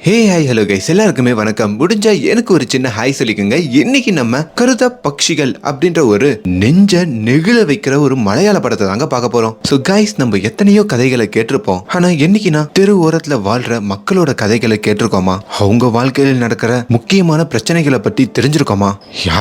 Hey hi hello guys எல்லாருக்குமே வணக்கம். முடிஞ்சா எனக்கு ஒரு சின்ன ஹாய் சொல்லிக்கோங்க. இன்னைக்கு நம்ம கருத பக்ஷிகள் அப்படின்ற ஒரு நெஞ்ச நெகிழ வைக்கிற ஒரு மலையாள படத்தை தாங்க பார்க்க போறோம். ஸோ கைஸ் நம்ம எத்தனையோ கதைகளை கேட்டிருப்போம். ஆனா என்னைக்குனா தெரு ஓரத்துல வாழ்ற மக்களோட கதைகளை கேட்டிருக்கோமா? அவங்க வாழ்க்கையில் நடக்கிற முக்கியமான பிரச்சனைகளை பத்தி தெரிஞ்சிருக்கோமா?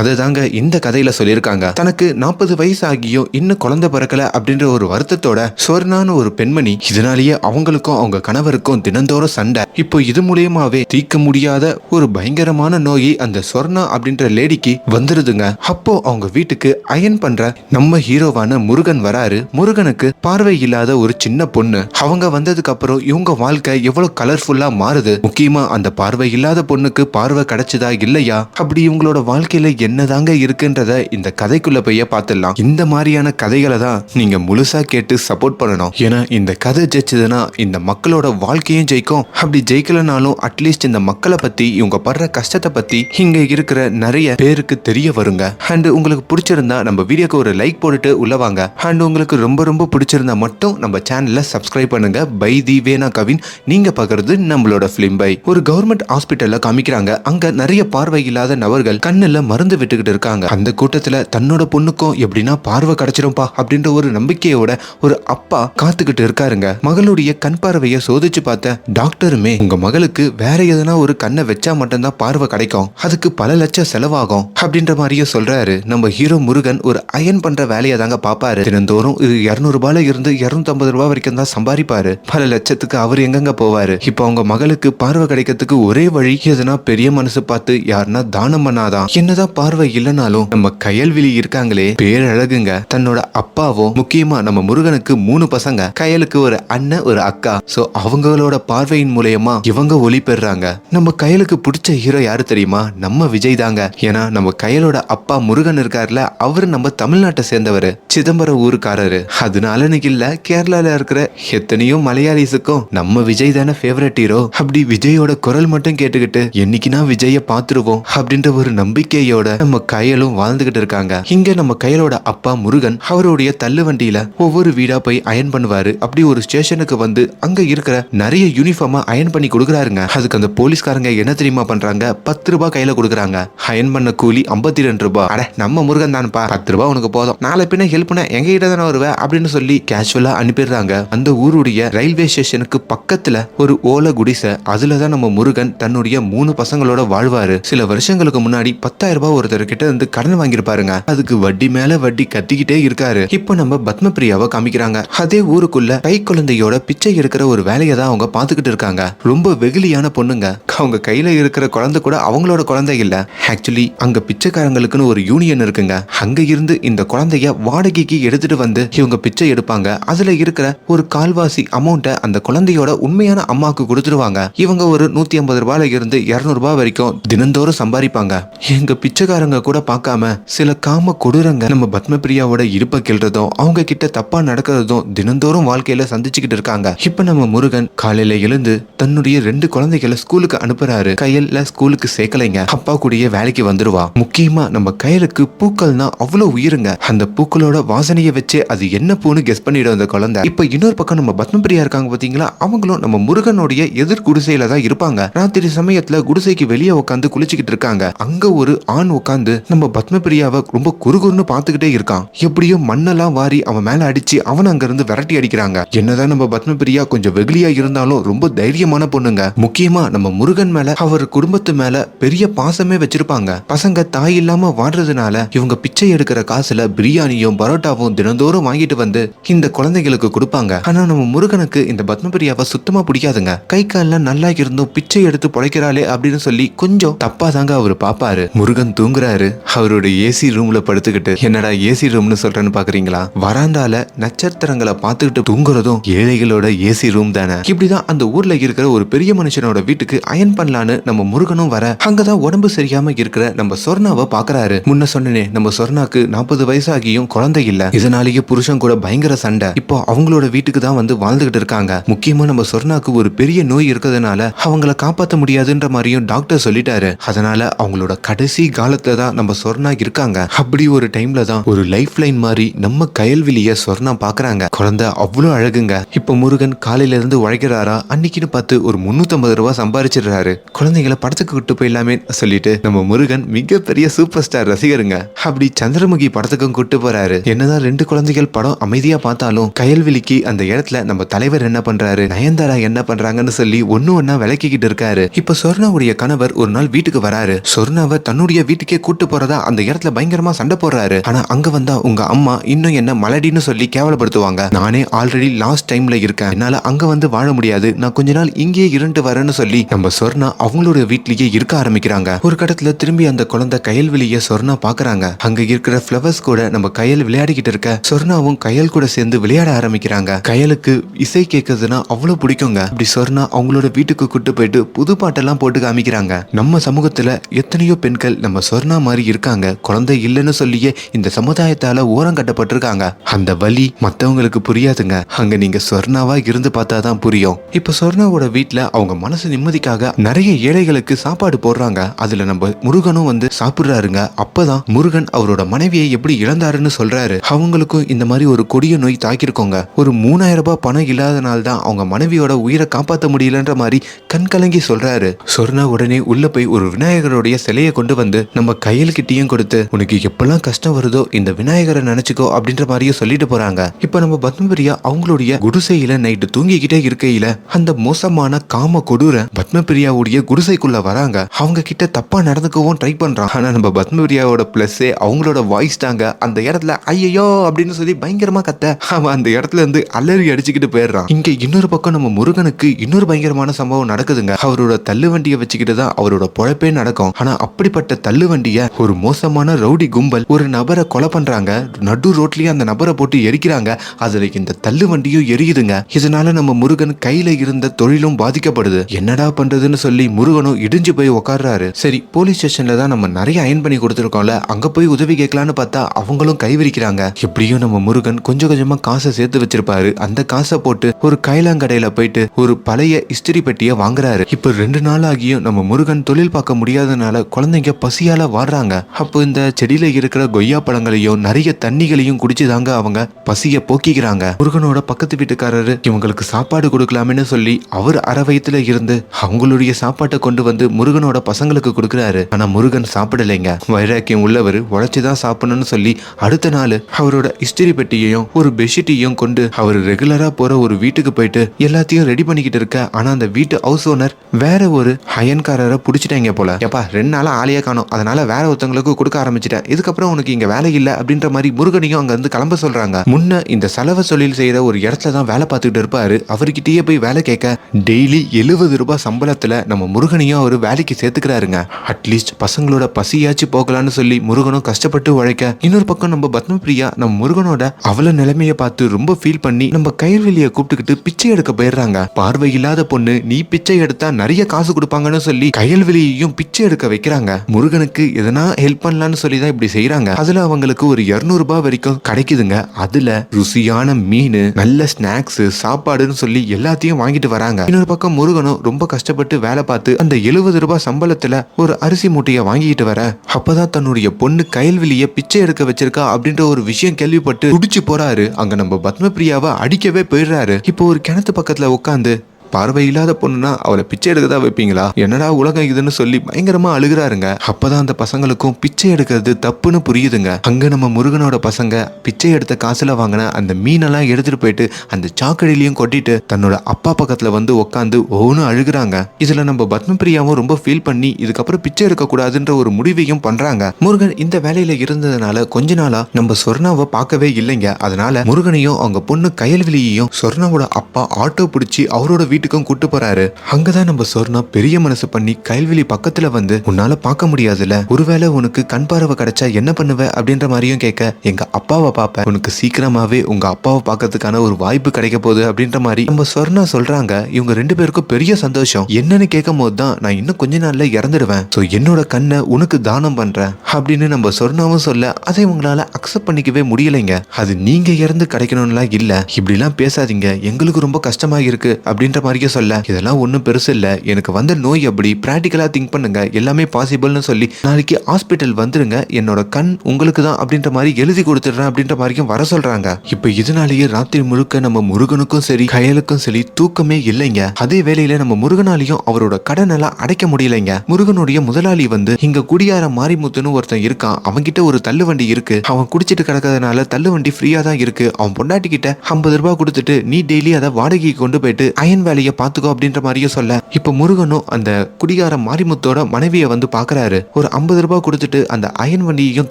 அதை தாங்க இந்த கதையில சொல்லியிருக்காங்க. தனக்கு நாற்பது வயசு ஆகியோ இன்னும் குழந்தை பிறக்கல அப்படின்ற ஒரு வருத்தத்தோட சொர்ணான ஒரு பெண்மணி இதனாலேயே அவங்களுக்கும் அவங்க கணவருக்கும் தினந்தோறும் சண்டை. இப்போ இது மூலியமாவே தீக்க முடியாத ஒரு பயங்கரமான நோய் அந்த சொர்ணா அப்படின்ற லேடிக்கு வந்துருதுங்க. அப்போ அவங்க வீட்டுக்கு அயன் பண்ற நம்ம ஹீரோவான முருகன் வராரு. முருகனுக்கு பார்வை இல்லாத ஒரு சின்ன பொண்ணு. அவங்க வந்ததுக்கு அப்புறம் இவங்க வாழ்க்கை எவ்வளவு கலர்ஃபுல்லா மாறுது. முக்கியமா அந்த பார்வை இல்லாத பொண்ணுக்கு பார்வை கிடைச்சதா இல்லையா? அப்படி இவங்களோட வாழ்க்கையில என்னதாங்க இருக்குன்றத இந்த கதைக்குள்ள போய் பார்த்துடலாம். இந்த மாதிரியான கதைகளை தான் நீங்க முழுசா கேட்டு சப்போர்ட் பண்ணணும். ஏன்னா இந்த கதை ஜெயிச்சதுன்னா இந்த மக்களோட வாழ்க்கையும் ஜெயிக்கும். அப்படி ஜெயிக்கலனாலும் அட்லீஸ்ட் இந்த மக்களை பத்தி இவங்க படுற கஷ்டத்தை பத்தி இங்க இருக்கிற நிறைய பேருக்கு தெரிய வருங்க. அண்ட் உங்களுக்கு பிடிச்சிருந்தா நம்ம வீடியோக்கு ஒரு லைக் போட்டுட்டு உள்ள வாங்க. அண்ட் உங்களுக்கு ரொம்ப ரொம்ப பிடிச்சிருந்தா மட்டும் நம்ம சேனல்ல சப்ஸ்கிரைப் பண்ணுங்க. பை தி வேணா கவின். நீங்க பாக்குறது நம்மளோட ஃபிலிம் பை. ஒரு கவர்மெண்ட் ஹாஸ்பிட்டல்ல காமிக்கிறாங்க. அங்க நிறைய பார்வை இல்லாத நபர்கள் கண்ணுல மருந்து விட்டுக்கிட்டு இருக்காங்க. அந்த கூட்டத்துல தன்னோட பொண்ணுக்கும் எப்படின்னா பார்வை கிடைச்சிரும்பா அப்படின்ற ஒரு நம்பிக்கையோட ஒரு அப்பா காத்துக்கிட்டு இருக்காருங்க. மகளுடைய கண் பார்வையை சோதிச்சு பார்த்த டாக்டருமே உங்க மகளுக்கு வேற எதனா ஒரு கண்ணை வச்சா மட்டும்தான் பார்வை கிடைக்கும். அதுக்கு பல லட்சம் செலவாகும். அப்படின்ற மாதிரியே சொல்றாரு. நம்ம ஹீரோ முருகன் ஒரு அயன் பண்ற வேலையை தாங்க பாப்பாரு. தினந்தோறும் இது இருநூறு ரூபாயில இருந்து இருநூத்தம்பது ரூபாய் வரைக்கும் தான் சம்பாதிப்பாரு. பல லட்சத்துக்கு அவர் எங்கெங்க போவாரு? இப்போ அவங்க மகளுக்கு பார்வை கிடைக்கிறதுக்கு ஒரே வழி எதுனா பெரிய மனசு பார்த்து யாருன்னா தானம் பண்ணாதான். என்னதான் பார்வை இல்லைனாலும் நம்ம கயல்விழி இருக்காங்களே பேரழகுங்க. தன்னோட அப்பாவும் முக்கியமா நம்ம முருகனுக்கு மூணு பசங்க. கயலுக்கு ஒரு அண்ணன் ஒரு அக்கா. சோ அவங்களோட பார்வையின் மூலயமா இவங்க ஒளி பெறுறாங்க நம்ம கையலுக்கு பிடிச்ச ஹீரோ யாரு தெரியுமா? நம்ம விஜய் தாங்க. ஏன்னா நம்ம கையலோட அப்பா முருகன் இருக்காருல அவரு நம்ம தமிழ்நாட்டை சேர்ந்தவர். சிதம்பரம் ஊருக்காரரு. அதனால இன்னைக்கு இல்ல கேரளால இருக்கிற எத்தனையோ மலையாளிஸுக்கும் நம்ம விஜய் தானே ஃபேவரட் ஹீரோ அப்படி விஜயோட குரல் மட்டும் கேட்டுக்கிட்டு என்னைக்குனா விஜய பாத்துருவோம் அப்படின்ற ஒரு நம்பிக்கையோட நம்ம கையலும் வாழ்ந்துகிட்டு இருக்காங்க. இங்க நம்ம கையலோட அப்பா முருகன் அவருடைய தள்ளு வண்டியில ஒவ்வொரு வீடா போய் அயன் பண்ணுவாரு. அப்படி ஒரு ஸ்டேஷனுக்கு வந்து அங்க இருக்கிற நிறைய யூனிஃபார்மா அயன் பண்ணி கொடுக்குறாருங்க. அதுக்கு அந்த போலீஸ்காரங்க என்ன தெரியுமா பண்றாங்க? பத்து ரூபாய் கையில கொடுக்குறாங்க. அயன் பண்ண கூலி ஐம்பத்தி ரெண்டு ரூபாய் அட நம்ம முருகன் தான்ப்பா. பத்து ரூபாய் உனக்கு போதும். நாளை பின்ன ஹெல்ப் பண்ண எங்க கிட்ட தானே வருவேன் அப்படின்னு சொல்லி கேஷுவலா அனுப்பிடுறாங்க. அந்த ஊருடைய ரயில்வே ஸ்டேஷனுக்கு பக்கத்துல ஒரு ஓலை குடிசை. அதுல தான் நம்ம முருகன் தன்னுடைய மூணு பசங்களோட வாழ்வாரு. சில வருஷங்களுக்கு முன்னாடி பத்தாயிரம் ரூபாய் ஒருத்தர் கிட்ட இருந்து கடன் வாங்கியிருப்பாருங்க. அதுக்கு வட்டி மேல வட்டி கத்திக்கிட்டே இருக்காரு. இப்போ நம்ம பத்மபிரியாவை காமிக்கிறாங்க. அதே ஊருக்குள்ள கை குழந்தையோட பிச்சை எடுக்கிற ஒரு வேலையை தான் அவங்க பாத்துக்கிட்டு இருக்காங்க. ரொம்ப வெகுளியான பொண்ணுங்க. அவங்க கையில இருக்கிற குழந்தை கூட அவங்களோட குழந்தை இல்ல. ஆக்சுவலி அங்க பிச்சைக்காரங்களுக்குன்னு ஒரு யூனியன் இருக்குங்க. அங்க இருந்து இந்த குழந்தைய வாடகைக்கு எடுத்துட்டு வந்து இவங்க பிச்சை எடுப்பாங்க. அதுல இருக்கிற ஒரு கால்வாசி அமௌண்ட்டை அந்த குழந்தையோட உண்மையான அம்மாவுக்கு கொடுத்துருவாங்க. இவங்க ஒரு நூத்தி ஐம்பது ரூபாயில இருந்து இருநூறு ரூபாய் வரைக்கும் தினந்தோறும் சம்பாதிப்பாங்க. எங்க பிச்சைக்காரங்க கூட பார்க்காம சில காம கொடூரங்க நம்ம பத்மபிரியாவோட இருப்பை கிள்றதும் அவங்க கிட்ட தப்பா நடக்கிறதும் தினந்தோறும் வாழ்க்கையில சந்திச்சுக்கிட்டு இருக்காங்க. இப்ப நம்ம முருகன் காலையில எழுந்து தன்னுடைய ரெண்டு குழந்தைகளை ஸ்கூலுக்கு அனுப்புறாரு. கையில ஸ்கூலுக்கு சேர்க்கலைங்க. அப்பா கூடயே வேலைக்கு வந்துருவா. முக்கியமா நம்ம கையலுக்கு பூக்கள்னா அவ்வளவு உயிருங்க. அந்த பூக்களோட வாசனையை வச்சு அது என்ன பூன்னு கெஸ் பண்ணிடும் அந்த குழந்தை. இப்ப இன்னொரு பக்கம் நம்ம பத்மபிரியா இருக்காங்க பாத்தீங்களா? அவங்களும் நம்ம முருகனுடைய எதிர் குடிசையில தான் இருப்பாங்க. ராத்திரி சமயத்துல குடிசைக்கு வெளியே உட்காந்து குளிச்சுக்கிட்டு இருக்காங்க. அங்க ஒரு ஆண் உட்காந்து நம்ம பத்மபிரியாவை ரொம்ப குறுகுறுன்னு பார்த்துக்கிட்டே இருக்கான். எப்படியோ மண்ணெல்லாம் வாரி அவன் மேல அடிச்சு அவன் அங்க இருந்து விரட்டி அடிக்கிறாங்க. என்னதான் நம்ம பத்மபிரியா கொஞ்சம் வெகுளியா இருந்தாலும் ரொம்ப தைரியமான பொண்ணுங்க. முக்கியமா நம்ம முருகன் மேல அவர் குடும்பத்து மேல பெரிய பாசமே வச்சிருப்பாங்க. பசங்க தாய் இல்லாம வாடுறதுனால இவங்க பிச்சை எடுக்கிற காசுல பிரியாணியும் பரோட்டாவும் தினந்தோறும் வாங்கிட்டு வந்து இந்த குழந்தைகளுக்கு கொடுப்பாங்க. ஆனா நம்ம முருகனுக்கு இந்த பத்மபிரியாவை சுத்தமா பிடிக்காதுங்க. கை கால நல்லா இருந்தும் பிச்சை எடுத்து பொழைக்கிறாளே அப்படின்னு சொல்லி கொஞ்சம் தப்பா தாங்க அவரு பாப்பாரு. முருகன் தூங்குறாரு. அவரோட ஏசி ரூம்ல படுத்துக்கிட்டு என்னடா ஏசி ரூம்னு சொல்றேன்னு பாக்குறீங்களா? வராண்டால நட்சத்திரங்களை பார்த்துக்கிட்டு தூங்குறதும் ஏழைகளோட ஏசி ரூம் தானே. இப்படிதான் அந்த ஊர்ல இருக்கிற ஒரு பெரிய மனுஷன் மனுஷனோட வீட்டுக்கு அயன் பண்ணலான்னு நம்ம முருகனும் வர அங்கதான் உடம்பு சரியாம இருக்கிற நம்ம சொர்ணாவை பாக்குறாரு. முன்ன சொன்னனே நம்ம சொர்ணாக்கு நாற்பது வயசாகியும் குழந்தை இல்ல. இதனாலேயே புருஷன் கூட பயங்கர சண்டை. இப்போ அவங்களோட வீட்டுக்கு தான் வந்து வாழ்ந்துகிட்டு இருக்காங்க. முக்கியமா நம்ம சொர்ணாக்கு ஒரு பெரிய நோய் இருக்கிறதுனால அவங்கள காப்பாற்ற முடியாதுன்ற மாதிரியும் டாக்டர் சொல்லிட்டாரு. அதனால அவங்களோட கடைசி காலத்துல தான் நம்ம சொர்ணா இருக்காங்க. அப்படி ஒரு டைம்ல தான் ஒரு லைஃப் லைன் மாதிரி நம்ம கயல்விலிய சொர்ணா பாக்குறாங்க. குழந்தை அவ்வளவு அழகுங்க. இப்போ முருகன் காலையில இருந்து உழைக்கிறாரா? அன்னைக்குன்னு பார்த்து ஒரு முன்னூத்தம்பது ரூபாய் சம்பாரிச்சிடுறாரு. குழந்தைங்களை படத்துக்கு கூட்டு போயிடலாமே சொல்லிட்டு நம்ம முருகன் மிகப்பெரிய சூப்பர் ஸ்டார் ரசிகருங்க. அப்படி சந்திரமுகி படத்துக்கும் கூட்டு போறாரு. என்னதான் ரெண்டு குழந்தைகள் படம் அமைதியா பார்த்தாலும் கயல்விழிக்கு அந்த இடத்துல நம்ம தலைவர் என்ன பண்றாரு? நயன்தாரா என்ன பண்றாங்கன்னு சொல்லி ஒன்னு ஒண்ணா விளக்கிக்கிட்டு இருக்காரு. இப்ப சொர்ணாவுடைய கணவர் ஒரு நாள் வீட்டுக்கு வராரு. சொர்ணாவை தன்னுடைய வீட்டுக்கே கூட்டு போறதா அந்த இடத்துல பயங்கரமா சண்டை போடுறாரு. ஆனா அங்க வந்தா உங்க அம்மா இன்னும் என்ன மலடின்னு சொல்லி கேவலப்படுத்துவாங்க. நானே ஆல்ரெடி லாஸ்ட் டைம்ல இருக்கேன். என்னால அங்க வந்து வாழ முடியாது. நான் கொஞ்ச நாள் இங்கேயே இருந்து வரேன்னு சொல்லி நம்ம சொர்ணா அவங்களோட வீட்லயே இருக்க ஆரம்பிக்கிறாங்க. ஒரு கட்டத்துல திரும்பி அந்த குழந்தை கயல்விழிய சொர்ணா பாக்குறாங்க. அங்க இருக்கிற ஃபிளவர்ஸ் கூட நம்ம கயல் விளையாடிக்கிட்டு இருக்க சொர்ணாவும் கயல் கூட சேர்ந்து விளையாட ஆரம்பிக்கிறாங்க. கயலுக்கு இசை கேட்கறதுன்னா அவ்வளவு பிடிக்குங்க. அப்படி சொர்ணா அவங்களோட வீட்டுக்கு கூட்டு போயிட்டு புது பாட்டெல்லாம் போட்டு காமிக்கிறாங்க. நம்ம சமூகத்துல எத்தனையோ பெண்கள் நம்ம சொர்ணா மாதிரி இருக்காங்க. குழந்தை இல்லைன்னு சொல்லியே இந்த சமுதாயத்தால ஓரம் கட்டப்பட்டிருக்காங்க. அந்த வழி மத்தவங்களுக்கு புரியாதுங்க. அங்க நீங்க சொர்ணாவா இருந்து பார்த்தாதான் புரியும். இப்ப சொர்ணாவோட வீட்டுல அவங்க மனசு நிம்மதிக்காக நிறைய ஏழைகளுக்கு சாப்பாடு போடுறாங்க. அதுல நம்ம முருகனும் வந்து சாப்பிடுறாருங்க. அப்பதான் முருகன் அவரோட மனைவியை எப்படி இழந்தாருன்னு சொல்றாரு. அவங்களுக்கும் இந்த மாதிரி ஒரு கொடிய நோய் தாக்கியிருக்கோங்க. ஒரு மூணாயிரம் ரூபாய் பணம் இல்லாதனால தான் அவங்க மனைவியோட உயிரை காப்பாற்ற முடியலன்ற மாதிரி கண் கலங்கி சொல்றாரு. சொர்ணா உடனே உள்ள போய் ஒரு விநாயகருடைய சிலையை கொண்டு வந்து நம்ம கையில் கிட்டயும் கொடுத்து உனக்கு எப்பெல்லாம் கஷ்டம் வருதோ இந்த விநாயகரை நினைச்சுக்கோ அப்படின்ற மாதிரியும் சொல்லிட்டு போறாங்க. இப்ப நம்ம பத்மபிரியா அவங்களுடைய குடிசையில நைட்டு தூங்கிக்கிட்டே இருக்கையில அந்த மோசமான காம கொடூர பத்மபிரியாவுடைய குடிசைக்குள்ள வராங்க. அவங்க கிட்ட தப்பா நடந்துக்கவும் ட்ரை பண்றான் ஆனா நம்ம பத்மபிரியாவோட பிளஸ்ஸே அவங்களோட வாய்ஸ் தாங்க. அந்த இடத்துல ஐயோ அப்படின்னு சொல்லி பயங்கரமா கத்த. அவன் அந்த இடத்துல இருந்து அலறி அடிச்சுக்கிட்டு போயிடுறான். இங்க இன்னொரு பக்கம் நம்ம முருகனுக்கு இன்னொரு பயங்கரமான சம்பவம் நடக்குதுங்க. அவரோட தள்ளு வண்டியை வச்சுக்கிட்டு தான் அவரோட பொழப்பே நடக்கும். ஆனா அப்படிப்பட்ட தள்ளு வண்டிய ஒரு மோசமான ரவுடி கும்பல் ஒரு நபரை கொலை பண்றாங்க. நடு ரோட்லயே அந்த நபரை போட்டு எரிக்கிறாங்க. அதுல இந்த தள்ளு வண்டியும் எரியுதுங்க. இதனால நம்ம முருகன் கையில இருந்த தொழிலும் பாதிக்கப்படுது. என்னடா பண்றதுன்னு சொல்லி முருகனும் இடிஞ்சு போய் உட்கார்றாரு சரி போலீஸ் ஸ்டேஷன்ல தான் நம்ம நிறைய அயன் பண்ணி கொடுத்துருக்கோம்ல அங்க போய் உதவி கேட்கலான்னு பார்த்தா அவங்களும் கைவிரிக்கிறாங்க எப்படியும் நம்ம முருகன் கொஞ்சம் கொஞ்சமா காசை சேர்த்து வச்சிருப்பாரு. அந்த காசை போட்டு ஒரு கைலாங்கடையில போயிட்டு ஒரு பழைய இஸ்திரி பெட்டியை வாங்குறாரு. இப்ப ரெண்டு நாள் ஆகியும் நம்ம முருகன் தொழில் பார்க்க முடியாதனால குழந்தைங்க பசியால வாடுறாங்க. அப்போ இந்த செடியில இருக்கிற கொய்யா பழங்களையும் நிறைய தண்ணிகளையும் குடிச்சு தாங்க அவங்க பசிய போக்கிக்கிறாங்க. முருகனோட பக்கத்து வீட்டுக்காரரு இவங்களுக்கு சாப்பாடு கொடுக்கலாமேன்னு சொல்லி அவர் அரை வயித்துல இருந்து அவங்களுடைய சாப்பாட்டை கொண்டு வந்து முருகனோட பசங்களுக்கு கொடுக்குறாரு. ஆனா முருகன் சாப்பிடலைங்க. வைராக்கியம் உள்ளவர் உழைச்சுதான் சாப்பிடணும்னு சொல்லி அடுத்த நாள் அவரோட இஸ்திரி பெட்டியையும் ஒரு பெட்ஷீட்டையும் கொண்டு அவர் ரெகுலரா போற ஒரு வீட்டுக்கு போயிட்டு எல்லாத்தையும் ரெடி பண்ணிக்கிட்டு இருக்க. ஆனா அந்த வீட்டு ஹவுஸ் ஓனர் வேற ஒரு அயன்காரரை பிடிச்சிட்டாங்க போல. ஏப்பா ரெண்டு நாளா ஆளையே காணும். அதனால வேற ஒருத்தவங்களுக்கு கொடுக்க ஆரம்பிச்சிட்டேன். இதுக்கப்புறம் உனக்கு இங்க வேலை இல்லை அப்படின்ற மாதிரி முருகனையும் அங்க இருந்து கிளம்ப சொல்றாங்க. முன்ன இந்த செலவு தொழில் செய்யற ஒரு இடத்துல தான் வேலை பார்த்துக்கிட்டு இருப்பாரு. அவர்கிட்டயே போய் வேலை கேட்க டெய்லி எழுபது ரூபாய் சம்பளத்துல நம்ம முருகனையும் அவர் வேலைக்கு சேர்த்துக்கிறாருங்க. அட்லீஸ்ட் பசங்களோட பசியாச்சு போகலான்னு சொல்லி முருகனும் கஷ்டப்பட்டு உழைக்க இன்னொரு பக்கம் நம்ம பத்மபிரியா நம்ம முருகனோட அவள நிலைமையை பார்த்து ரொம்ப ஃபீல் பண்ணி நம்ம கயிர்வெளியை கூப்பிட்டுக்கிட்டு பிச்சை எடுக்க போயிடுறாங்க. பார்வை இல்லாத பொண்ணு நீ பிச்சை எடுத்தா நிறைய காசு கொடுப்பாங்கன்னு சொல்லி கையல்வெளியையும் பிச்சை எடுக்க வைக்கிறாங்க. முருகனுக்கு எதனா ஹெல்ப் பண்ணலாம்னு சொல்லி தான் இப்படி செய்யறாங்க அதுல அவங்களுக்கு ஒரு 200 ரூபாய் வரைக்கும் கிடைக்குதுங்க. அதுல ருசியான மீன் நல்ல ஸ்நாக்ஸ் சாப்பாடுன்னு சொல்லி எல்லாத்தையும் வாங்கிட்டு வராங்க. இன்னொரு பக்கம் முருகனும் ரொம்ப கஷ்டப்பட்டு வேலை பார்த்து அந்த எழுபது ரூபாய் சம்பளத்துல ஒரு அரிசி மூட்டையை வாங்கிட்டு வர. அப்பதான் தன்னுடைய பொண்ணு கைல்வெளிய பிச்சை எடுக்க வச்சிருக்கா அப்படின்ற ஒரு விஷயம் கேள்விப்பட்டு துடிச்சு போறாரு. அங்க நம்ம பத்மபிரியாவை அடிக்கவே போயிடுறாரு. இப்போ ஒரு கிணத்து பக்கத்துல உட்காந்து பார்வை இல்லாத பொண்ணுனா அவளை பிச்சை எடுக்க தான் வைப்பீங்களா? என்னடா உலகம் இதுன்னு சொல்லி பயங்கரமா அழுகுறாருங்க. அப்பதான் அந்த பசங்களுக்கும் பிச்சை எடுக்கிறது தப்புன்னு புரியுதுங்க. அங்க நம்ம முருகனோட பசங்க பிச்சை எடுத்த காசுல வாங்கின அந்த மீனெல்லாம் எடுத்துட்டு போயிட்டு அந்த சாக்கடையிலையும் கொட்டிட்டு தன்னோட அப்பா பக்கத்துல வந்து உட்காந்து ஒவ்வொன்றும் அழுகுறாங்க. இதுல நம்ம பத்மபிரியாவும் ரொம்ப ஃபீல் பண்ணி இதுக்கப்புறம் பிச்சை எடுக்க கூடாதுன்ற ஒரு முடிவையும் பண்றாங்க. முருகன் இந்த வேலையில இருந்ததுனால கொஞ்ச நாளா நம்ம சொர்ணாவை பார்க்கவே இல்லைங்க. அதனால முருகனையும் அவங்க பொண்ணு கயல்விலியையும் சொர்ணாவோட அப்பா ஆட்டோ பிடிச்சி அவரோட வீட்டுக்கும் கூட்டு போறாரு. அங்கதான் நம்ம சொர்ணா பெரிய மனசு பண்ணி கைல்வெளி பக்கத்துல வந்து உன்னால பார்க்க முடியாதுல ஒருவேளை உனக்கு கண் பார்வை கிடைச்சா என்ன பண்ணுவ? அப்படின்ற மாதிரியும் கேட்க எங்க அப்பாவை பார்ப்பேன். உனக்கு சீக்கிரமாவே உங்க அப்பாவை பார்க்கறதுக்கான ஒரு வாய்ப்பு கிடைக்க போகுது. அப்படின்ற மாதிரி நம்ம சொர்ணா சொல்றாங்க. இவங்க ரெண்டு பேருக்கும் பெரிய சந்தோஷம். என்னன்னு கேட்கும் போது தான் நான் இன்னும் கொஞ்ச நாள்ல இறந்துடுவேன் ஸோ என்னோட கண்ணை உனக்கு தானம் பண்றேன். அப்படின்னு நம்ம சொர்ணாவும் சொல்ல அதை உங்களால அக்செப்ட் பண்ணிக்கவே முடியலைங்க. அது நீங்க இறந்து கிடைக்கணும்லாம் இல்ல. இப்படிலாம் பேசாதீங்க. எங்களுக்கு ரொம்ப கஷ்டமா இருக்கு அப்படின்ற மாதிரி மாதிரியே சொல்ல இதெல்லாம் ஒன்றும் பெருசு இல்லை. எனக்கு வந்த நோய் அப்படி ப்ராக்டிக்கலாக திங்க் பண்ணுங்க. எல்லாமே பாசிபிள்னு சொல்லி நாளைக்கு ஹாஸ்பிட்டல் வந்துருங்க. என்னோட கண் உங்களுக்கு தான் அப்படின்ற மாதிரி எழுதி கொடுத்துடுறேன் அப்படின்ற மாதிரியும் வர சொல்றாங்க. இப்போ இதனாலேயே ராத்திரி முழுக்க நம்ம முருகனுக்கும் சரி கயலுக்கும் சரி தூக்கமே இல்லைங்க. அதே வேளையில நம்ம முருகனாலையும் அவரோட கடன் எல்லாம் அடைக்க முடியலைங்க. முருகனுடைய முதலாளி வந்து இங்க குடியார மாரிமுத்துன்னு ஒருத்தன் இருக்கான். அவன்கிட்ட ஒரு தள்ளு வண்டி இருக்கு. அவன் குடிச்சிட்டு கிடக்கிறதுனால தள்ளு வண்டி ஃப்ரீயா தான் இருக்கு. அவன் பொண்டாட்டி கிட்ட ஐம்பது ரூபாய் கொடுத்துட்டு நீ டெய்லி அதை வாடகைக்கு கொண்டு போயிட்டு அயன் வேலையை பாத்துக்கோ அப்படின்ற மாதிரியும் சொல்ல. இப்ப முருகனும் அந்த குடிகார மாரிமுத்தோட மனைவியை வந்து பாக்குறாரு ஒரு ஐம்பது ரூபாய் கொடுத்துட்டு அந்த அயன் வண்டியையும்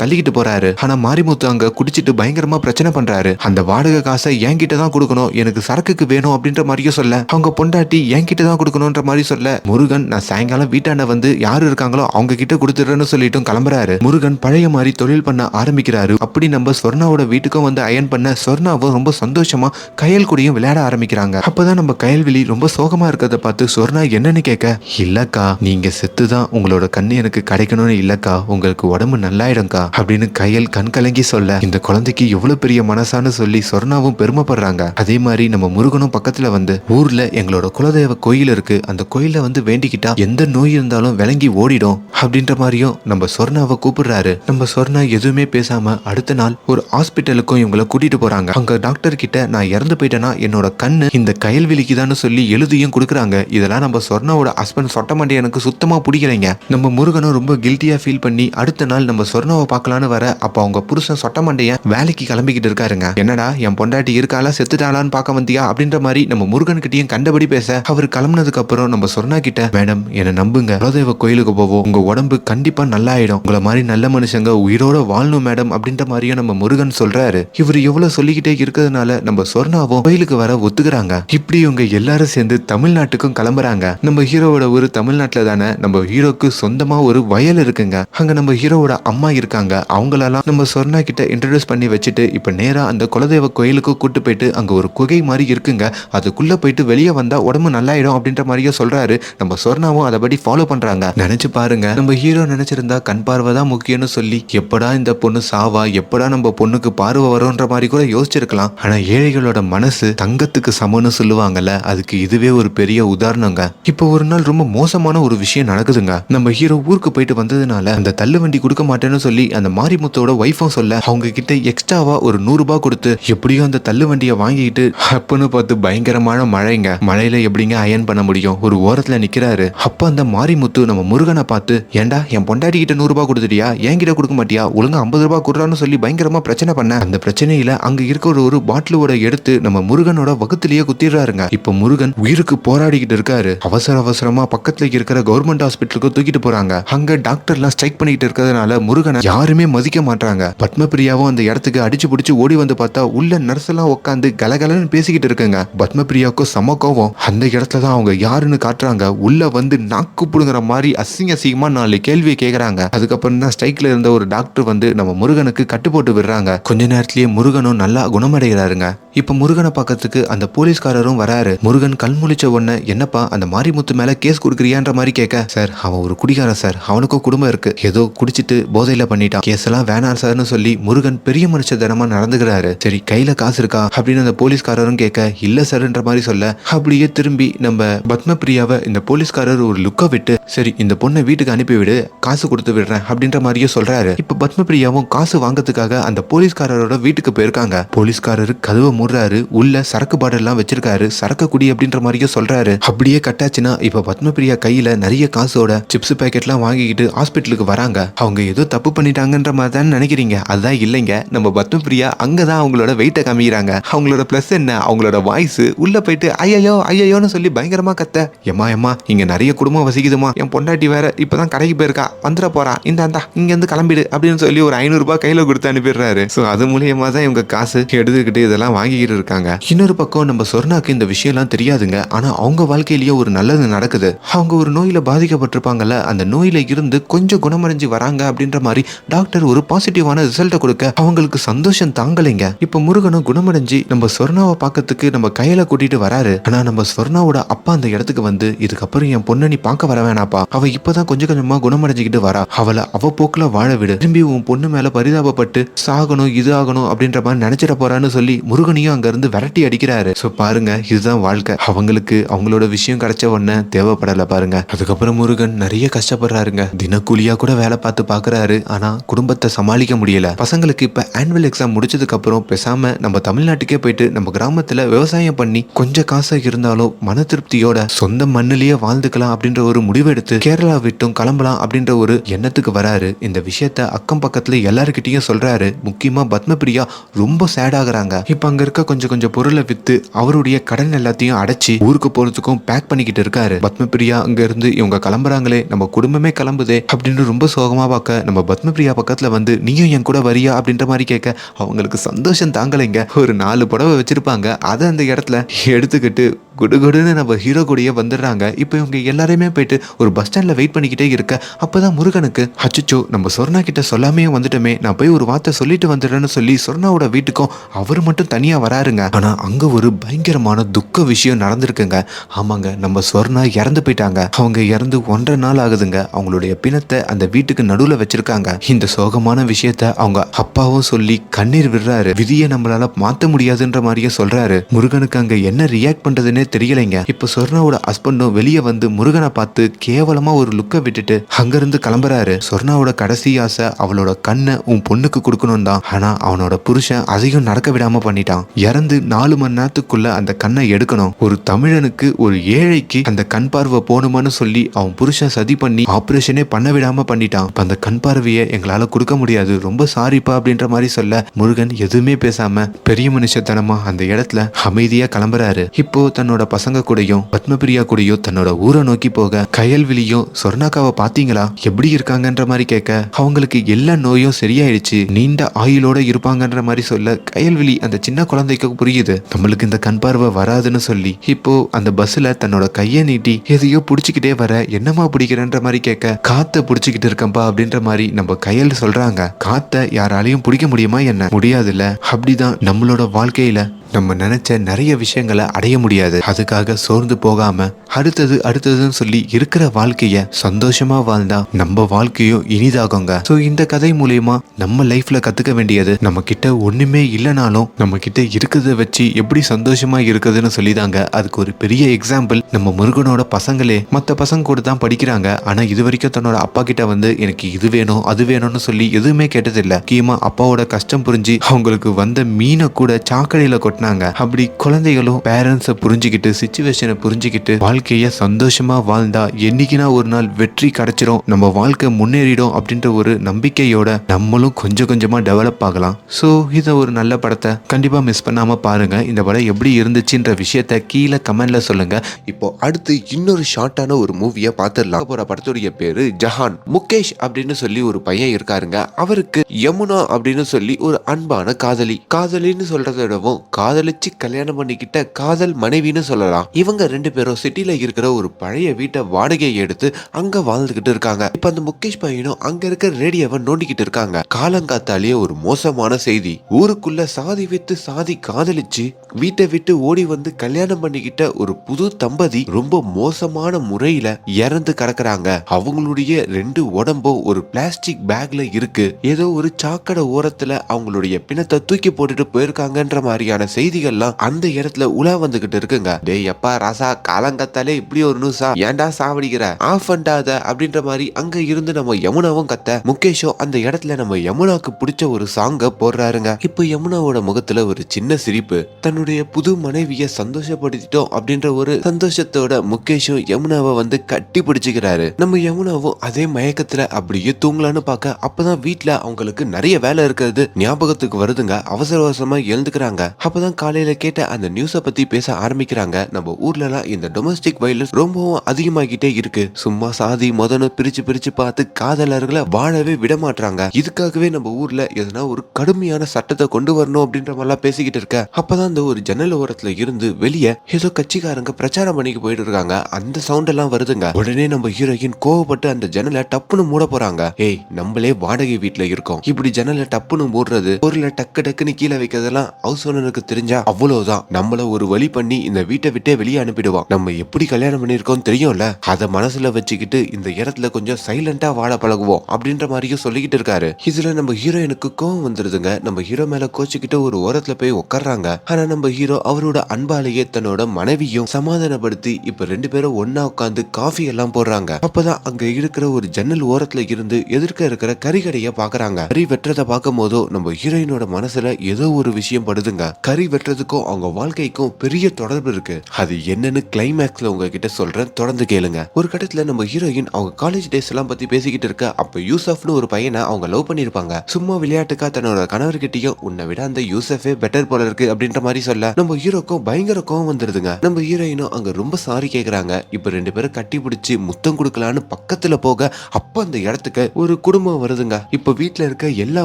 தள்ளிக்கிட்டு போறாரு. ஆனா மாரிமுத்து அங்க குடிச்சிட்டு பயங்கரமா பிரச்சனை பண்றாரு. அந்த வாடகை காசை என்கிட்ட தான் கொடுக்கணும். எனக்கு சரக்குக்கு வேணும் அப்படின்ற மாதிரியும் சொல்ல. அவங்க பொண்டாட்டி என்கிட்ட தான் கொடுக்கணும்ன்ற மாதிரி சொல்ல. முருகன் நான் சாயங்காலம் வீட்டாண்ட வந்து யாரு இருக்காங்களோ அவங்க கிட்ட கொடுத்துடுறேன்னு சொல்லிட்டும் கிளம்புறாரு. முருகன் பழைய மாதிரி தொழில் பண்ண ஆரம்பிக்கிறாரு. அப்படி நம்ம சொர்ணாவோட வீட்டுக்கும் வந்து அயன் பண்ண சொர்ணாவும் ரொம்ப சந்தோஷமா கயல் கூடயும் விளையாட ஆரம்பிக்கிறாங்க. அப்பதான் நம்ம கயல்விழி ரொம்ப ரொம்ப சோகமா இருக்கிறத பார்த்து சொர்ணா என்னன்னு கேட்க இல்லக்கா நீங்க செத்துதான் உங்களோட கண்ணு எனக்கு கிடைக்கணும்னு இல்லக்கா. உங்களுக்கு உடம்பு நல்லாயிடும்க்கா அப்படின்னு கையல் கண் கலங்கி சொல்ல இந்த குழந்தைக்கு எவ்வளவு பெரிய மனசான்னு சொல்லி சொர்ணாவும் பெருமைப்படுறாங்க. அதே மாதிரி நம்ம முருகனும் பக்கத்துல வந்து ஊர்ல எங்களோட குலதெய்வ கோயில் இருக்கு. அந்த கோயில வந்து வேண்டிக்கிட்டா எந்த நோய் இருந்தாலும் விளங்கி ஓடிடும் அப்படின்ற மாதிரியும் நம்ம சொர்ணாவை கூப்பிடுறாரு. நம்ம சொர்ணா எதுவுமே பேசாம அடுத்த நாள் ஒரு ஹாஸ்பிட்டலுக்கும் இவங்களை கூட்டிட்டு போறாங்க. அங்க டாக்டர் கிட்ட நான் இறந்து போயிட்டேன்னா என்னோட கண்ணு இந்த கயல்விழிக்கு சொல்லி எழுதியும் கொடுக்குறாங்க. இதெல்லாம் நம்ம சொர்ணாவோட ஹஸ்பண்ட் சொட்டமண்டி எனக்கு சுத்தமா பிடிக்கலைங்க. நம்ம முருகனும் ரொம்ப கில்ட்டியா ஃபீல் பண்ணி அடுத்த நாள் நம்ம சொர்ணாவை பார்க்கலான்னு வர அப்போ அவங்க புருஷன் சொட்டமண்டைய வேலைக்கு கிளம்பிக்கிட்டு இருக்காருங்க. என்னடா என் பொண்டாட்டி இருக்காளா செத்துட்டாளான்னு பார்க்க வந்தியா? அப்படின்ற மாதிரி நம்ம முருகன் கிட்டயும் கண்டபடி பேச அவர் கிளம்புனதுக்கு அப்புறம் நம்ம சொர்ணா கிட்ட மேடம் என்னை நம்புங்க. குலதெய்வ கோயிலுக்கு போவோம். உங்க உடம்பு கண்டிப்பா நல்லாயிடும். உங்களை மாதிரி நல்ல மனுஷங்க உயிரோட வாழணும் மேடம். அப்படின்ற மாதிரியும் நம்ம முருகன் சொல்றாரு. இவர் எவ்வளவு சொல்லிக்கிட்டே இருக்கிறதுனால நம்ம சொர்ணாவும் கோயிலுக்கு வர ஒத்துக்கிறாங்க. இப்படி இவங்க எல்லாரும் சேர்ந்து தமிழ்நாட்டுக்கும் கிளம்புறாங்க. நம்ம ஹீரோவோட ஊர் தமிழ்நாட்டுல தானே நம்ம ஹீரோக்கு சொந்தமா ஒரு வயல் இருக்குங்க. அங்க நம்ம ஹீரோவோட அம்மா இருக்காங்க. அவங்களெல்லாம் நம்ம சொர்ணா கிட்ட இன்ட்ரடியூஸ் பண்ணி வச்சுட்டு இப்ப நேரா அந்த குலதெய்வ கோயிலுக்கு கூட்டு போயிட்டு அங்க ஒரு குகை மாதிரி இருக்குங்க. அதுக்குள்ள போயிட்டு வெளியே வந்தா உடம்பு நல்லாயிடும் அப்படின்ற மாதிரியே சொல்றாரு. நம்ம சொர்ணாவும் அதைபடி ஃபாலோ பண்றாங்க. நினைச்சு பாருங்க நம்ம ஹீரோ நினைச்சிருந்தா கண் பார்வை தான் முக்கியம்னு சொல்லி எப்படா இந்த பொண்ணு சாவா எப்படா நம்ம பொண்ணுக்கு பார்வை வரும்ன்ற மாதிரி கூட யோசிச்சிருக்கலாம். ஆனா ஏழைகளோட மனசு தங்கத்துக்கு சமம்னு சொல்லுவாங்கல்ல அதுக்கு இதுவே ஒரு பெரிய உதாரணங்க. இப்போ ஒரு நாள் ரொம்ப மோசமான ஒரு விஷயம் நடக்குதுங்க. நம்ம ஹீரோ ஊருக்கு போயிட்டு வந்ததுனால அந்த தள்ளு வண்டி கொடுக்க மாட்டேன்னு சொல்லி அந்த மாரிமுத்தோட ஒய்ஃபும் சொல்ல அவங்க கிட்ட எக்ஸ்ட்ராவா ஒரு நூறு ரூபாய் கொடுத்து எப்படியோ அந்த தள்ளு வண்டியை வாங்கிட்டு அப்பன்னு பார்த்து பயங்கரமான மழைங்க. மழையில எப்படிங்க அயன் பண்ண முடியும்? ஒரு ஓரத்துல நிக்கிறாரு. அப்ப அந்த மாரிமுத்து நம்ம முருகனை பார்த்து ஏண்டா என் பொண்டாட்டி கிட்ட நூறு ரூபாய் கொடுத்துட்டியா? என்கிட்ட கொடுக்க மாட்டியா? ஒழுங்கா ஐம்பது ரூபாய் கொடுறான்னு சொல்லி பயங்கரமா பிரச்சனை பண்ண. அந்த பிரச்சனையில அங்க இருக்கிற ஒரு ஒரு பாட்டிலோட எடுத்து நம்ம முருகனோட வகுத்திலேயே குத்திடுறாருங்க. இப்ப முருகன் உயிருக்கு போராடிக்கிட்டு இருக்காரு. அவசர அவசரமா பக்கத்துல இருக்கிற கவர்மெண்ட் ஹாஸ்பிட்டலுக்கு தூக்கிட்டு போறாங்க. அங்க டாக்டர்லாம் ஸ்ட்ரைக் பண்ணிட்டு இருக்கிறதுனால முருகனை யாருமே மதிக்க மாட்டாங்க பத்மபிரியாவும் அந்த இடத்துக்கு அடிச்சு பிடிச்சு ஓடி வந்து பார்த்தா உள்ள நர்ஸ் எல்லாம் உட்காந்து கலகலன்னு பேசிக்கிட்டு இருக்குங்க. பத்மபிரியாவுக்கும் சம கோவம் அந்த இடத்துல தான் அவங்க யாருன்னு காட்டுறாங்க. உள்ள வந்து நாக்கு புடுங்குற மாதிரி அசிங்க அசிங்கமா நாலு கேள்வியை கேக்குறாங்க. அதுக்கப்புறம் தான் ஸ்ட்ரைக்ல இருந்த ஒரு டாக்டர் வந்து நம்ம முருகனுக்கு கட்டு போட்டு விடுறாங்க. கொஞ்ச நேரத்திலேயே முருகனும் நல்லா குணமடைகிறாருங்க. இப்ப முருகனை பக்கத்துக்கு அந்த போலீஸ்காரரும் வராரு. முருகன் கண் முழிச்ச உடனே என்னப்பா அந்த மாரிமுத்து மேல கேஸ் கொடுக்குறியான்ற மாதிரி கேட்க? சார் அவன் ஒரு குடிகாரன் சார். அவனுக்கும் குடும்பம் இருக்கு. ஏதோ குடிச்சிட்டு போதையில பண்ணிட்டான். கேஸ் எல்லாம் வேணாம் சார்னு சொல்லி முருகன் பெரிய மனுஷ தனமா நடந்துக்கிறாரு. சரி கையில காசு இருக்கா? அப்படின்னு அந்த போலீஸ்காரரும் கேட்க இல்ல சார்ன்ற மாதிரி சொல்ல. அப்படியே திரும்பி நம்ம பத்மபிரியாவை இந்த போலீஸ்காரர் ஒரு லுக்க விட்டு சரி இந்த பொண்ணை வீட்டுக்கு அனுப்பி விடு. காசு கொடுத்து விடுறேன். அப்படின்ற மாதிரியே சொல்றாரு. இப்ப பத்மபிரியாவும் காசு வாங்கறதுக்காக அந்த போலீஸ்காரரோட வீட்டுக்கு போயிருக்காங்க. போலீஸ்காரரு கதவை மூடுறாரு. உள்ள சரக்கு பாட்டில் எல்லாம் வச்சிருக்காரு. சரக்கு குடி அப்படின்ற மாதிரியும் சொல்றாரு. அப்படியே கட்டாச்சுன்னா இப்ப பத்மபிரியா கையில நிறைய காசோட சிப்ஸ் பேக்கெட்லாம் வாங்கிக்கிட்டு ஹாஸ்பிட்டலுக்கு வராங்க. அவங்க ஏதோ தப்பு பண்ணிட்டாங்கன்ற மாதிரி தான் நினைக்கிறீங்க. அதுதான் இல்லைங்க. நம்ம பத்மபிரியா அங்கதான் அவங்களோட வெயிட்டை காமிக்கிறாங்க. அவங்களோட ப்ளஸ் என்ன? அவங்களோட வாய்ஸ் உள்ள போயிட்டு ஐயோ ஐயோன்னு சொல்லி பயங்கரமா கத்த. எம்மா எம்மா இங்க நிறைய குடும்பம் வசிக்குதுமா என் பொண்டாட்டி வேற இப்பதான் கடைக்கு போயிருக்கா. வந்துட போறா. இந்தாந்தா இங்க இருந்து கிளம்பிடு அப்படின்னு சொல்லி ஒரு ஐநூறு ரூபாய் கையில கொடுத்து அனுப்பிடுறாரு. சோ அது மூலியமா தான் இவங்க காசு எடுத்துக்கிட்டு இதெல்லாம் வாங்கிக்கிட்டு இருக்காங்க. இன்னொரு பக்கம் நம்ம சொர்ணாக்கு இந்த விஷயம்லாம் தெரியாது. தெரியாதுங்க. ஆனா அவங்க வாழ்க்கையிலேயே ஒரு நல்லது நடக்குது. அவங்க ஒரு நோயில் பாதிக்கப்பட்டிருப்பாங்கல்ல. அந்த நோயில இருந்து கொஞ்சம் குணமடைஞ்சு வராங்க அப்படின்ற மாதிரி டாக்டர் ஒரு பாசிட்டிவான ரிசல்ட்டை கொடுக்க அவங்களுக்கு சந்தோஷம் தாங்கலைங்க. இப்போ முருகனும் குணமடைஞ்சு நம்ம சொர்ணாவை பார்க்கறதுக்கு நம்ம கையில கூட்டிட்டு வராரு. ஆனா நம்ம சொர்ணாவோட அப்பா அந்த இடத்துக்கு வந்து இதுக்கப்புறம் என் பொண்ணை நீ பார்க்க வர வேணாப்பா அவ இப்பதான் கொஞ்சம் கொஞ்சமா குணமடைஞ்சுக்கிட்டு வரா. அவளை அவ போக்குல வாழ விடு. திரும்பி உன் பொண்ணு மேல பரிதாபப்பட்டு சாகணும் இது ஆகணும் அப்படின்ற மாதிரி நினைச்சிட போறான்னு சொல்லி முருகனையும் அங்க இருந்து விரட்டி அடிக்கிறாரு. சோ பாருங்க இதுதான் வாழ்க்கை. அவங்களுக்கு அவங்களோட விஷயம் கிடைச்ச உடனே தேவைப்படல பாருங்க. அதுக்கப்புறம் முருகன் நிறைய கஷ்டப்படுறாருங்க. தினக்கூலியா கூட வேலை பார்த்து பாக்குறாரு ஆனா குடும்பத்தை சமாளிக்க முடியல. பசங்களுக்கு இப்ப ஆனுவல் எக்ஸாம் முடிச்சதுக்கு அப்புறம் பேசாம நம்ம தமிழ்நாட்டுக்கே போயிட்டு நம்ம கிராமத்துல விவசாயம் பண்ணி கொஞ்சம் காசு இருந்தாலும் மன திருப்தியோட சொந்த மண்ணிலேயே வாழ்ந்துக்கலாம் அப்படின்ற ஒரு முடிவெடுத்து கேரளா விட்டும் கிளம்பலாம் அப்படின்ற ஒரு எண்ணத்துக்கு வராரு. இந்த விஷயத்த அக்கம் பக்கத்துல எல்லாருக்கிட்டையும் சொல்றாரு. முக்கியமா பத்மபிரியா ரொம்ப சேட் ஆகுறாங்க. இப்ப அங்க இருக்க கொஞ்சம் கொஞ்சம் பொருளை வித்து அவருடைய கடன் எல்லாத்தையும் அடைச்சி ஊருக்கு போறதுக்கும் பேக் பண்ணிக்கிட்டு இருக்காரு. பத்மபிரியா அங்க இருந்து இவங்க கிளம்புறாங்களே நம்ம குடும்பமே கிளம்புதே அப்படின்னு ரொம்ப சோகமா பார்க்க நம்ம பத்மபிரியா பக்கத்துல வந்து நீயும் என் கூட வரியா? அப்படின்ற மாதிரி கேட்க அவங்களுக்கு சந்தோஷம் தாங்கலைங்க. ஒரு நாலு புடவை வச்சிருப்பாங்க. அதை அந்த இடத்துல எடுத்துக்கிட்டு குடுகுடுன்னு நம்ம ஹீரோ கூடயே வந்துடுறாங்க. இப்போ இவங்க எல்லாருமே போயிட்டு ஒரு பஸ் ஸ்டாண்டில் வெயிட் பண்ணிக்கிட்டே இருக்க. அப்பதான் முருகனுக்கு அச்சச்சோ நம்ம சொர்ணா கிட்ட சொல்லாமே வந்துட்டோமே. நான் போய் ஒரு வார்த்தை சொல்லிட்டு வந்துடுறேன்னு சொல்லி சொர்ணாவோட வீட்டுக்கும் அவர் மட்டும் தனியாக வராருங்க. ஆனால் அங்கே ஒரு பயங்கரமான துக்க விஷயம் நடந்திருக்குங்க. ஆமாங்க நம்ம சொர்ணா இறந்து போயிட்டாங்க. அவங்க இறந்து ஒன்றரை நாள் ஆகுதுங்க. அவங்களுடைய பிணத்தை அந்த வீட்டுக்கு நடுவில் வச்சிருக்காங்க. இந்த சோகமான விஷயத்த அவங்க அப்பாவும் சொல்லி கண்ணீர் விடுறாரு. விதியை நம்மளால மாற்ற முடியாதுன்ற மாதிரியே சொல்றாரு. முருகனுக்கு அங்க என்ன ரியாக்ட் பண்றதுன்னே தெரியலைங்க. இப்ப சொர்ணாவோட ஹஸ்பண்டும் வெளியே வந்து முருகனை பார்த்து கேவலமா ஒரு லுக்கை விட்டுட்டு அங்கிருந்து கிளம்புறாரு. சொர்ணாவோட கடைசி ஆசை அவளோட கண்ணை உன் பொண்ணுக்கு கொடுக்கணும் தான். ஆனா அவனோட புருஷன் அதையும் நடக்க விடாம பண்ணிட்டான். இறந்து நாலு மணி நேரத்துக்குள்ள அந்த கண்ணை எடுக்கணும். ஒரு தமிழனுக்கு ஒரு ஏழைக்கு அந்த கண் பார்வை போகணுமான்னு சொல்லி அவன் புருஷன் சதி பண்ணி ஆபரேஷனே பண்ண விடாம பண்ணிட்டான். அந்த கண் பார்வையை எங்களால கொடுக்க முடியாது. ரொம்ப சாரிப்பா அப்படின்ற மாதிரி சொல்ல முருகன் எதுவுமே பேசாம பெரிய மனுஷத்தனமா அந்த இடத்துல அமைதியா கிளம்புறாரு. இப்போ தன்னோட பசங்க கூடயும் பத்மபிரியா கூடயும் தன்னோட ஊரை நோக்கி போக கயல்விழியும் சொர்ணாக்காவை பாத்தீங்களா? எப்படி இருக்காங்கன்ற மாதிரி கேட்க அவங்களுக்கு எல்லா நோயும் சரியாயிடுச்சு. நீண்ட ஆயுளோட இருப்பாங்கன்ற மாதிரி சொல்ல கயல்விழி அந்த சின்ன குழந்தைக்கு புரியுது. நம்மளுக்கு இந்த கண் பார்வை வராதுன்னு சொல்லி இப்போ அந்த பஸ்ல தன்னோட கையை நீட்டி எதையோ புடிச்சுக்கிட்டே வர என்னமா பிடிக்கிறன்ற மாதிரி கேட்க காத்த புடிச்சுக்கிட்டு இருக்கம்பா அப்படின்ற மாதிரி நம்ம கையல் சொல்றாங்க. காத்த யாராலையும் பிடிக்க முடியுமா என்ன? முடியாதுல்ல. அப்படிதான் நம்மளோட வாழ்க்கையில நம்ம நினைச்ச நிறைய விஷயங்களை அடைய முடியாது. அதுக்காக சோர்ந்து போகாம அடுத்தது அடுத்ததுன்னு சொல்லி இருக்கிற வாழ்க்கைய சந்தோஷமா வாழ்ந்தா நம்ம வாழ்க்கையும் இனிதாகுங்க. ஸோ இந்த கதை மூலியமா நம்ம லைஃப்ல கத்துக்க வேண்டியது நம்ம கிட்ட ஒண்ணுமே இல்லைனாலும் நம்ம கிட்ட இருக்கிறத வச்சு எப்படி சந்தோஷமா இருக்குதுன்னு சொல்லிதாங்க. அதுக்கு ஒரு பெரிய எக்ஸாம்பிள் நம்ம முருகனோட பசங்களே. மற்ற பசங்க கூட தான் படிக்கிறாங்க. ஆனா இது வரைக்கும் தன்னோட அப்பா கிட்ட வந்து எனக்கு இது வேணும் அது வேணும்னு சொல்லி எதுவுமே கேட்டதில்லை. முக்கியமா அப்பாவோட கஷ்டம் புரிஞ்சு அவங்களுக்கு வந்த மீனை கூட சாக்கடையில கொட்டினாங்க. அப்படி குழந்தைகளும் பேரண்ட்ஸை புரிஞ்சுக்கிட்டு சுச்சுவேஷனை புரிஞ்சுக்கிட்டு வாழ்க்கைய சந்தோஷமா வாழ்ந்தா என்னைக்குனா ஒரு நாள் வெற்றி கிடைச்சிரும். நம்ம வாழ்க்கை முன்னேறிடும் அப்படின்ற ஒரு நம்பிக்கையோட நம்மளும் கொஞ்சம் கொஞ்சமா டெவலப் ஆகலாம். ஸோ இதை ஒரு நல்ல படத்தை கண்டிப்பா மிஸ் பண்ணாம பாருங்க. இந்த படம் எப்படி இருந்துச்சுன்ற விஷயத்த கீழே கமெண்ட்ல சொல்லுங்க. இப்போ அடுத்து இன்னொரு ஷார்ட்டான ஒரு மூவியை பார்த்துடலாம். போற படத்துடைய பேரு ஜஹான். முகேஷ் அப்படின்னு சொல்லி ஒரு பையன் இருக்காருங்க. அவருக்கு யமுனா அப்படின்னு சொல்லி ஒரு அன்பான காதலி. காதலின்னு சொல்றதை விடவும் காதலிச்சு கல்யாணம் பண்ணிக்கிட்ட காதல் மனைவின்னு சொல்லலாம். இவங்க ரெண்டு பேரும் சிட்டில இருக்கிற ஒரு பழைய வீட்டை வாடகையை எடுத்து அங்க வாழ்ந்துகிட்டு இருக்காங்க. இப்ப அந்த முகேஷ் பையனும் அங்க இருக்க ரேடியோவை நோண்டிக்கிட்டு இருக்காங்க. காலங்காத்தாலேயே ஒரு மோசமான செய்தி. ஊருக்குள்ள சாதி வித்து சாதி காதலிச்சு வீட்டை விட்டு ஓடி வந்து கல்யாணம் பண்ணிக்கிட்ட ஒரு புது தம்பதி ரொம்ப மோசமான முறையில இறந்து கிடக்குறாங்க. அவங்களுடைய ரெண்டு உடம்பும் ஒரு பிளாஸ்டிக் பேக்ல இருக்கு. ஏதோ ஒரு சாக்கடை ஓரத்துல அவங்களுடைய பிணத்தை தூக்கி போட்டுட்டு போயிருக்காங்கன்ற மாதிரியான செய்திகள்லாம் அந்த இடத்துல உலா வந்துகிட்டு இருக்குங்க. டேய் அப்பா ராசா காலங்கத்தாலே இப்படி ஒரு நியூஸா ஏன்டா சாவடிக்கிற? ஆஃப் பண்ணாத அப்படின்ற மாதிரி அங்க இருந்து நம்ம யமுனாவும் கத்த முகேஷோ அந்த இடத்துல நம்ம யமுனாக்கு பிடிச்ச ஒரு சாங்க போடுறாருங்க. இப்ப யமுனாவோட முகத்துல ஒரு சின்ன சிரிப்பு. தன்னுடைய புது மனைவிய சந்தோஷப்படுத்திட்டோம் அப்படின்ற ஒரு சந்தோஷத்தோட முகேஷும் யமுனாவை வந்து கட்டி பிடிச்சுக்கிறாரு. நம்ம யமுனாவும் அதே மயக்கத்துல அப்படியே தூங்கலான்னு பார்க்க அப்பதான் வீட்டுல அவங்களுக்கு நிறைய வேலை இருக்கிறது ஞாபகத்துக்கு வருதுங்க. அவசர அவசரமா எழுந்துக்கிறாங்க. அப்பதான் காலையில கேட்ட அந்த நியூஸ பத்தி பேச ஆரம்பிக்கிறாங்க. நம்ம ஊர்லலாம் இந்த டொமஸ்டிக் வயலன்ஸ் ரொம்பவும் அதிகமாகிட்டே இருக்கு. சும்மா சாதி மதனு பிரிச்சு பிரிச்சு பார்த்து காதலர்களை வாழவே விட மாட்றாங்க இதுக்காகவே நம்ம ஊர்ல எதனா ஒரு கடுமையான சட்டத்தை கொண்டு வரணும் அப்படின்ற மாதிரிலாம் பேசிக்கிட்டு இருக்க. அப்பதான் அந்த ஒரு ஜன்னல் ஓரத்துல இருந்து வெளியே ஏதோ கட்சிக்காரங்க பிரச்சாரம் பண்ணிக்கு போயிட்டு இருக்காங்க. அந்த சவுண்ட் எல்லாம் வருதுங்க. உடனே நம்ம ஹீரோயின் கோவப்பட்டு அந்த ஜன்னலை டப்புன்னு மூட போறாங்க. ஏய் நம்மளே வாடகை வீட்டுல இருக்கோம். இப்படி ஜன்னலை டப்புன்னு மூடுறது பொருளை டக்கு டக்குன்னு கீழே வைக்கிறதெல்லாம் ஹவுஸ் ஓனருக்கு தெரிஞ்சா அவ்வளவுதான். நம்மள ஒரு வழி பண்ணி இந்த வீட்டை விட்டே வெளியே அனுப்பிடுவான். நம்ம எப்படி கல்யாணம் பண்ணிருக்கோம் தெரியும்ல? அதை மனசுல வச்சுக்கிட்டு இந்த இடத்துல கொஞ்சம் சைலண்டா வாழ பழகுவோம் அப்படின்ற மாதிரியும் சொல்லிக்கிட்டு இருக்காரு. இதுல நம்ம ஹீரோயினுக்கு கோவம் வந்துருதுங்க. நம்ம ஹீரோ மேல கோச்சுக்கிட்டு ஒரு ஓரத்துல போய் உட்கார்றாங்க ஆனா நம்ம ஹீரோ அவரோட அன்பாலேயே தன்னோட மனைவியும் சமாதானப்படுத்தி இப்ப ரெண்டு பேரும் ஒன்னா உட்காந்து காஃபி எல்லாம் போடுறாங்க. அப்பதான் அங்க இருக்கிற ஒரு ஜன்னல் ஓரத்துல இருந்து எதிர்க்க இருக்கிற கறிகடைய பாக்குறாங்க. கறி வெட்டுறத பார்க்கும் போதோ நம்ம ஹீரோயினோட மனசுல ஏதோ ஒரு விஷயம் படுதுங்க. கறி வெட்டுறதுக்கும் அவங்க வாழ்க்கைக்கும் பெரிய தொடர்பு இருக்கு. அது என்னன்னு கிளைமேக்ஸ்ல உங்ககிட்ட சொல்றேன். தொடர்ந்து கேளுங்க. ஒரு கட்டத்துல நம்ம ஹீரோயின் அவங்க காலேஜ் டேஸ் எல்லாம் பத்தி பேசிக்கிட்டு இருக்க அப்ப யூசப்னு ஒரு பையனை அவங்க லவ் பண்ணிருப்பாங்க சும்மா விளையாட்டுக்கா தன்னோட கணவர்கிட்டயும் உன்னை விட அந்த யூசஃபே பெட்டர் போல இருக்கு அப்படின்ற மாதிரி சொல்ல நம்ம ஹீரோக்கும் பயங்கர கோவம் வந்துருதுங்க. நம்ம ஹீரோயினும் அங்க ரொம்ப சாரி கேக்குறாங்க. இப்ப ரெண்டு பேரும் கட்டி பிடிச்சி முத்தம் கொடுக்கலான்னு பக்கத்துல போக அப்ப அந்த இடத்துக்கு ஒரு குடும்பம் வருதுங்க. இப்ப வீட்டுல இருக்க எல்லா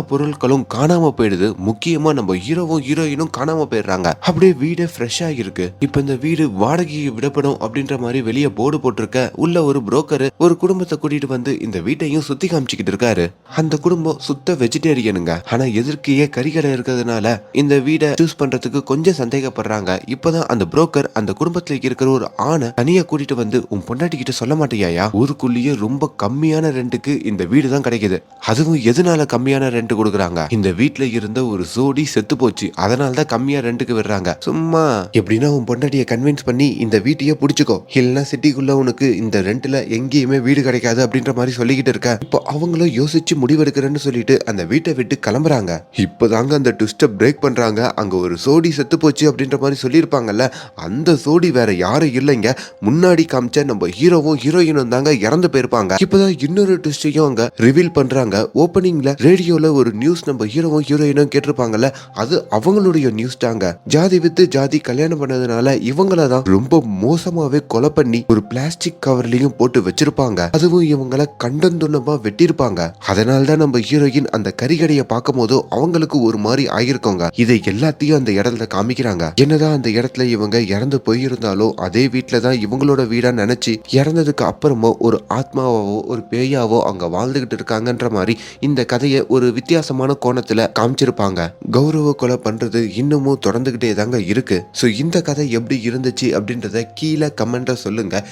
பொருட்களும் காணாம போயிடுது. முக்கியமா நம்ம ஹீரோவும் ஹீரோயினும் காணாம போயிடுறாங்க. அப்படியே வீடே ஃப்ரெஷ்ஷா இருக்கு இப்ப இந்த வீடு வாடகைக்கு விடப்படும் அப்படின்ற மாதிரி வெளியே போர்டு போட்டிருக்க உள்ள ஒரு புரோக்கர் ஒரு குடும்பத்தை கூட்டிட்டு வந்து இந்த வீட்டையும் சுத்தி காமிச்சுக்கிட்டு இருக்காரு. அந்த குடும்பம் சுத்த வெஜிடேரியனுங்க ஆனா எதிர்க்கையே கறிக்கடை இருக்கிறதுனால இந்த வீடை சூஸ் பண்றதுக்கு கொஞ்சம் சந்தேகப்படுறாங்க. இப்பதான் அந்த புரோக்கர் அந்த குடும்பத்துல இருக்கிற ஒரு ஆணை தனியா கூட்டிட்டு வந்து உன் பொண்டாட்டி கிட்ட சொல்ல மாட்டேயா ஊருக்குள்ளேயே ரொம்ப கம்மியான ரெண்டுக்கு இந்த வீடு தான் கிடைக்குது. அதுவும் எதனால கம்மியான ரெண்ட் கொடுக்குறாங்க? இந்த வீட்டுல இருந்த ஒரு ஜோடி செத்து போச்சு. அதனால தான் கம்மியா ரெண்டுக்கு விடுறாங்க. சும்மா எப்படின்னா உன் பொண்டாட்டியை கன்வின்ஸ் பண்ணி இந்த வீட்டையே பிடிச்சிக்கோ. இல்லைன்னா சிட்டிக்குள்ள உனக்கு இந்த ரெண்ட்ல எங்கேயுமே வீடு கிடைக்காது அப்படின்ற மாதிரி சொல்லிக்கிட்டு இருக்க. இப்போ அவங்களும் யோசிச்சு முடிவெடுக்கிறேன்னு சொல்லிட்டு அந்த வீட்டை விட்டு கிளம்புறாங்க. இப்போதாங்க அந்த ட்விஸ்ட்டை பிரேக் பண்றாங்க. அங்க ஒரு சோடி செத்து போச்சு அப்படின்ற மாதிரி சொல்லியிருப்பாங்கல்ல. அந்த சோடி வேற யாரும் இல்லைங்க. முன்னாடி காமிச்ச நம்ம ஹீரோவும் ஹீரோயினும் தாங்க இறந்து போயிருப்பாங்க. இப்போதான் இன்னொரு ட்விஸ்டையும் அங்க ரிவீல் பண்றாங்க. ஓப்பனிங்ல ரேடியோல ஒரு நியூஸ் நம்ம ஹீரோவும் ஹீரோயினும் கேட்டிருப்பாங்கல்ல. அது அவங்களுடைய நியூஸ் தாங்க. ஜாதி வித்து ஜாதி கல்யாணம் பண்ணதுனால இவங்கள தான் ரொம்ப மோசமாவே கொலை பண்ணி ஒரு பிளாஸ்டிக் கவர்லயும் போட்டு வச்சிருப்பாங்க. அதுவும் இவங்கள கண்டந்துண்ணமா வெட்டியிருப்பாங்க. அதனால தான் நம்ம ஹீரோயின் அந்த கறிகடையை பார்க்கும் போதோ அவங்களுக்கு ஒரு மாதிரி ஆகியிருக்கோங்க இதை எல்லாத்தையும் அந்த இடத்துல காமிக்கிறாங்க. என்னதான் அந்த இடத்துல இவங்க இறந்து போயிருந்தாலும் அதே வீட்டுல தான் இவங்களோட வீடா நினைச்சு இறந்ததுக்கு அப்புறமோ ஒரு ஆத்மாவோ ஒரு பேயாவோ அங்க வாழ்ந்துகிட்டு இருக்காங்கன்ற மாதிரி இந்த கதையை ஒரு வித்தியாசமான கோணத்துல காமிச்சிருப்பாங்க. கௌரவ கொலை பண்றது இன்னமும் தொடர்ந்துகிட்டே தாங்க இருக்கு. ஸோ இந்த கதை எப்படி இருந்துச்சு அப்படின்றத கீழே கமெண்ட்டை சொல்லுங்க.